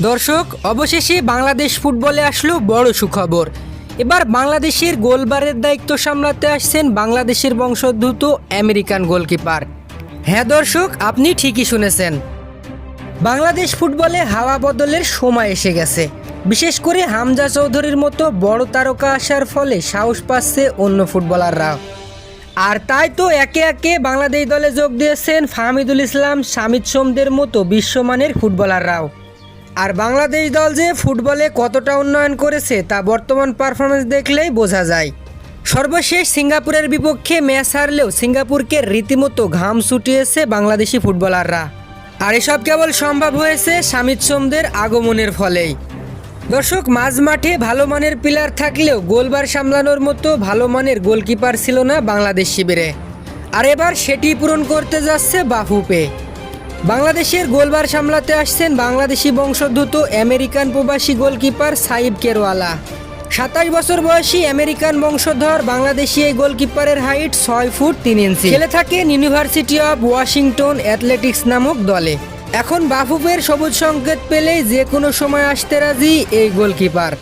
দর্শক, অবশেষে বাংলাদেশ ফুটবলে আসলো বড় সুখবর। এবার বাংলাদেশের গোলবারের দায়িত্ব সামলাতে আসছেন বাংলাদেশের বংশোদ্ভূত আমেরিকান গোলকিপার। হ্যাঁ দর্শক, আপনি ঠিকই শুনেছেন। বাংলাদেশ ফুটবলে হাওয়া বদলের সময় এসে গেছে। বিশেষ করে হামজা চৌধুরীর মতো বড় তারকা আসার ফলে সাহস পাচ্ছে অন্য ফুটবলাররাও আর তাই তো একে একে বাংলাদেশ দলে যোগ দিয়েছেন ফাহমিদুল ইসলাম সামিদ সোমদের মতো বিশ্বমানের ফুটবলাররাও। আর বাংলাদেশ দল যে ফুটবলে কতটা উন্নয়ন করেছে তা বর্তমান পারফরমেন্স দেখলেই বোঝা যায়। সর্বশেষ সিঙ্গাপুরের বিপক্ষে ম্যাচ হারলেও সিঙ্গাপুরকে রীতিমতো ঘাম ছুটিয়েছে বাংলাদেশি ফুটবলাররা। আর এসব কেবল সম্ভব হয়েছে সামিদ সোমদের আগমনের ফলেই। দর্শক মাঝ মাঠে ভালো মানের প্লেয়ার থাকলেও গোলবার সামলানোর মতো ভালো মানের গোলকিপার ছিল না বাংলাদেশ শিবিরে। আর এবার সেটি পূরণ করতে যাচ্ছে বাফুপে বাংলাদেশের গোলবার সামলাতে আসছেন বাংলাদেশি বংশোদ্ভূত আমেরিকান প্রবাসী গোলকিপার সাইব কেরওয়ালা। সাতাশ বছর বয়সী আমেরিকান বংশধর বাংলাদেশি এই গোলকিপারের হাইট ছয় ফুট তিন ইঞ্চি। খেলে থাকেন ইউনিভার্সিটি অব ওয়াশিংটন অ্যাথলেটিক্স নামক দলে। এখন বাফুফের সবুজ সংকেত পেলেই যে কোনো সময় আসতে রাজি এই গোলকিপার।